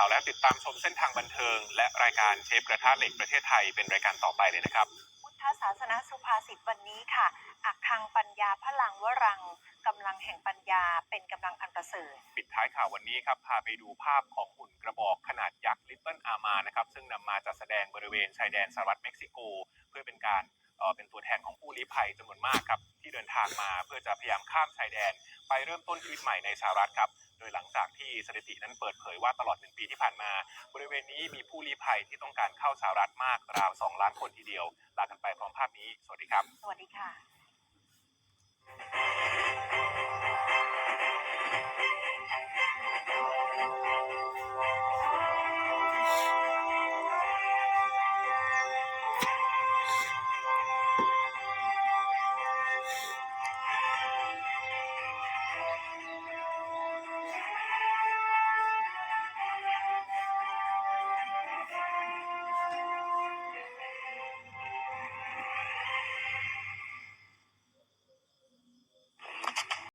ข่าวและติดตามชมเส้นทางบันเทิง และรายการเชฟกระทะเหล็กประเทศไทยเป็นรายการต่อไปเลยนะครับ พุทธศาสนสุภาษิตวันนี้ค่ะ อักคังปัญญาพลังวรังกำลังแห่งปัญญาเป็นกำลังอันประเสริฐปิดท้ายข่าววันนี้ครับพาไปดูภาพของหุ่นกระบอกขนาดยักษ์ลิตเติ้ลอามานะครับซึ่งนำมาจัดแสดงบริเวณชายแดนสหรัฐเม็กซิโก เพื่อเป็นการเอ่อเป็นตัวแทนของผู้ลี้ภัยจำนวนมากครับที่เดินทางมาเพื่อจะพยายามข้ามชายแดน ไปเริ่มต้นชีวิตใหม่ในสหรัฐครับ โดยหลังจากที่สถิตินั้นเปิดเผยว่าตลอดหนึ่งปีที่ผ่านมา บริเวณนี้มีผู้ลี้ภัยที่ต้องการเข้าสหรัฐมากราว 2 ล้านคนทีเดียว ลากันไปพร้อมภาพนี้ สวัสดีครับ สวัสดีค่ะ